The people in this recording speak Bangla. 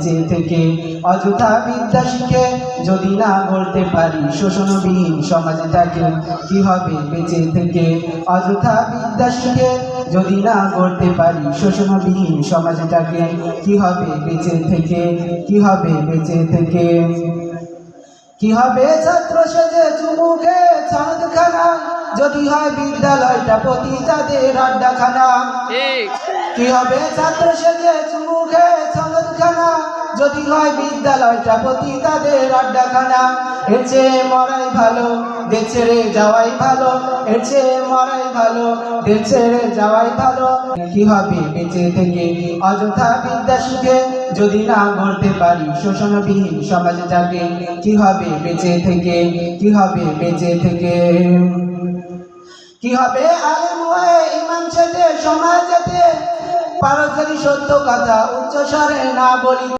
বেঁচে থেকে অযথা বিদ্যা শিখে যদি না গড়তে পারি শোষণবিহীন সমাজটাকে কি হবে বেঁচে থেকে? অযথা বিদ্যা শিখে যদি না গড়তে পারি শোষণবিহীন সমাজটাকে কি হবে বেঁচে থেকে? কি হবে বেঁচে থেকে? কি হবে ছাত্র সেজে চুমুকে ছাদখানা? যদি হয় বিদ্যালয়টা প্রতি তাদের আড্ডাখানা কি হবে ছাত্র সেজে চুমুকে ছাদখানা যদি হয় বিদ্যালয়টা প্রতি তাদের আড্ডাখানা। চেয়ে মরাই ভালো দেশ ছেড়ে যাওয়াই ভালো। চেয়ে মরাই ভালো দেশ ছেড়ে যাওয়াই ভালো। কি হবে বেঁচে থেকে? অযথা বিদ্যা শিখে যদি না গড়তে পারি শোষণবিহীন সমাজটাকে কি হবে বেঁচে থেকে? কি হবে বেঁচে থেকে? কি হবে আলেম হয়ে ইমাম সেজে সত্য কথা উচ্চ স্বরে না বলি।